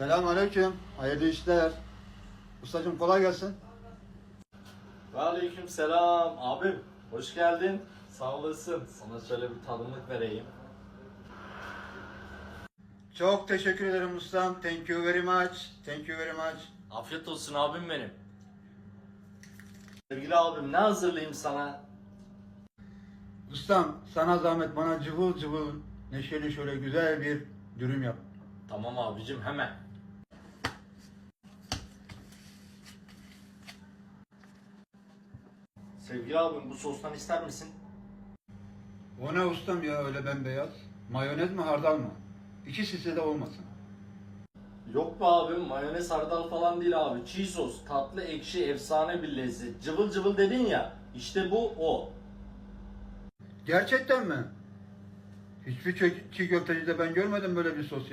Selamünaleyküm. Hayırlı işler. Ustacığım kolay gelsin. Aleyküm selam abim. Hoş geldin. Sağ olasın. Sana şöyle bir tadımlık vereyim. Çok teşekkür ederim ustam. Thank you very much. Thank you very much. Afiyet olsun abim benim. Sevgili abim ne hazırlayayım sana? Ustam sana zahmet bana cıvıl cıvıl neşeli şöyle güzel bir dürüm yap. Tamam abicim hemen. Sevgili abim bu sostan ister misin? O ne ustam ya öyle bembeyaz? Mayonez mi hardal mı? İkisi de olmasın. Yok be abim mayonez hardal falan değil abi. Çiğ sos, tatlı ekşi, efsane bir lezzet. Cıvıl cıvıl dedin ya. İşte bu o. Gerçekten mi? Hiçbir çiğ, çiğ köftecide ben görmedim böyle bir sos ya.